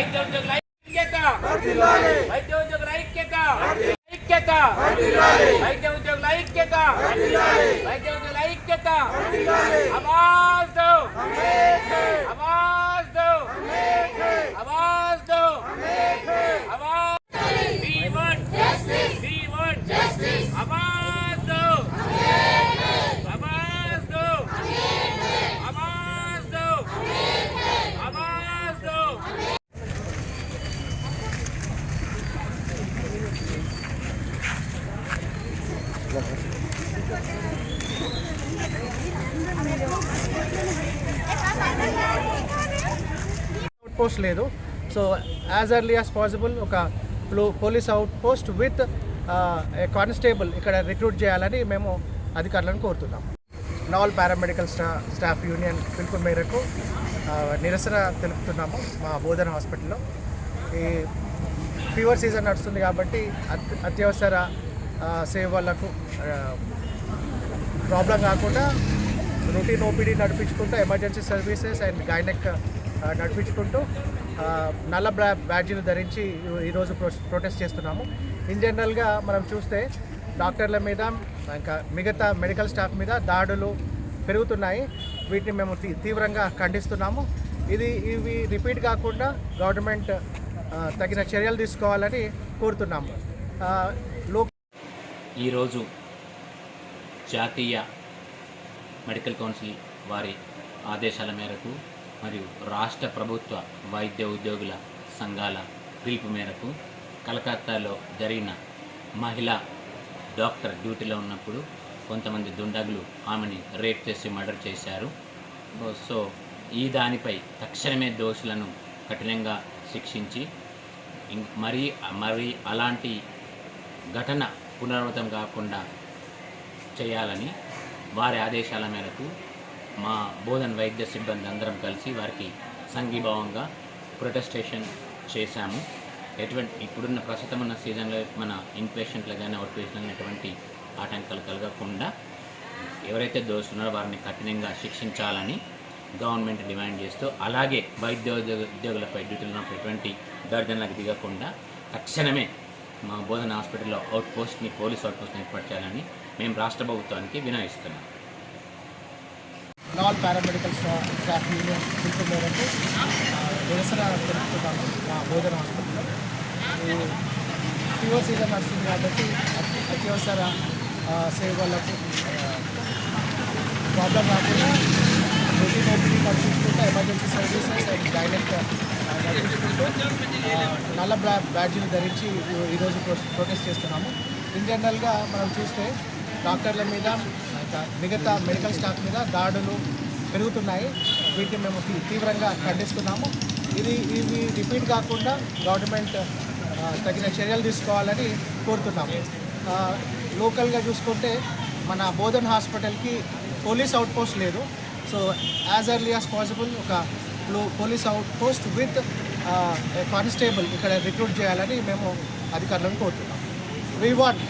వైద్య ఉద్యోగుల ఐక్యత వైద్య ఉద్యోగుల ఐక్యత ఐక్యత వైద్య ఉద్యోగుల ఐక్యత వైద్య ఉద్యోగుల ఐక్యత ఆవాజ్ దో అవుట్ పోస్ట్ లేదు. So as early as possible ఒక police out post with constable ఇక్కడ రిక్రూట్ చేయాలని మేము అధికారులను కోరుతున్నాం. నాల్ పారామెడికల్ స్టా స్టాఫ్ యూనియన్ పిలుపు మేరకు uh, నిరసన తెలుపుతున్నాము మా బోధన హాస్పిటల్లో. ఈ ఫీవర్ సీజన్ నడుస్తుంది కాబట్టి అత్య- అత్యవసర సేవలకు ప్రాబ్లం కాకుండా రొటీన్ ఓపీడీ నడిపించుకుంటూ ఎమర్జెన్సీ సర్వీసెస్ అండ్ గైనెక్ నడిపించుకుంటూ నల్ల బ్యా బ్యాడ్జీలు ధరించి ఈరోజు ప్రో ప్రొటెస్ట్ చేస్తున్నాము. ఇన్ జనరల్గా మనం చూస్తే డాక్టర్ల మీద ఇంకా మిగతా మెడికల్ స్టాఫ్ మీద దాడులు పెరుగుతున్నాయి. వీటిని మేము తీ- తీవ్రంగా ఖండిస్తున్నాము. ఇది ఇవి రిపీట్ కాకుండా గవర్నమెంట్ తగిన చర్యలు తీసుకోవాలని కోరుతున్నాము. ఈరోజు జాతీయ మెడికల్ కౌన్సిల్ వారి ఆదేశాల మేరకు మరియు రాష్ట్ర ప్రభుత్వ వైద్య ఉద్యోగుల సంఘాల పిలుపు మేరకు కలకత్తాలో జరిగిన మహిళ డాక్టర్ డ్యూటీలో ఉన్నప్పుడు కొంతమంది దుండగులు ఆమెని రేప్ చేసి మర్డర్ చేశారు. సో ఈ దానిపై తక్షణమే దోషులను కఠినంగా శిక్షించి మరీ మరి మరి అలాంటి ఘటన పునరావృతం కాకుండా చేయాలని వారి ఆదేశాల మేరకు మా బోధన్ వైద్య సిబ్బంది అందరం కలిసి వారికి సంఘీభావంగా ప్రొటెస్టేషన్ చేశాము. ఎటువంటి ఇప్పుడున్న ప్రస్తుతం ఉన్న సీజన్లో మన ఇన్పేషెంట్లు కానీ అవుట్ పేషెంట్లు కానీ ఎటువంటి ఆటంకాలు కలగకుండా ఎవరైతే దోస్తున్నారో వారిని కఠినంగా శిక్షించాలని గవర్నమెంట్ డిమాండ్ చేస్తూ అలాగే వైద్య ఉద్యోగులపై డ్యూటీలో ఉన్నప్పుడు ఎటువంటి దర్జనలకు దిగకుండా తక్షణమే మా బోధన హాస్పిటల్లో అవుట్ పోస్ట్ని పోలీస్ అవుట్ పోస్ట్ని ఏర్పాటు చేయాలని మేము రాష్ట్ర ప్రభుత్వానికి వినాయిస్తున్నాం. Non paramedical sta- staff union పిలుపు మేరకు నిరసన తెలుపుతున్నాము మా బోధన హాస్పిటల్లో. ఫీవర్ సీజన్ నడుస్తుంది కాబట్టి అత్యవసర సేవలకు ప్రాబ్లం రాకుండా ప్రతి నోటిని నడిపించుకుంటూ ఎమర్జెన్సీ సర్వీసెస్ అండ్ గైనెక్ నడిపించుకుంటూ నల్ల బ్లా బ్యాడ్జీలు ధరించి ఈరోజు ప్రొటెస్ట్ చేస్తున్నాము. ఇన్ జనరల్గా మనం చూస్తే డాక్టర్ల మీద మిగతా మెడికల్ స్టాఫ్ మీద దాడులు పెరుగుతున్నాయి. వీటిని మేము తీవ్రంగా ఖండిస్తున్నాము. ఇది ఇవి రిపీట్ కాకుండా గవర్నమెంట్ తగిన చర్యలు తీసుకోవాలని కోరుతున్నాము. లోకల్గా చూసుకుంటే మన బోధన్ హాస్పిటల్కి పోలీస్ అవుట్ పోస్ట్ లేదు. So as early as possible ఒక police out post with constable ఇక్కడ రిక్రూట్ చేయాలని మేము అధికారులను కోరుతున్నాం. We want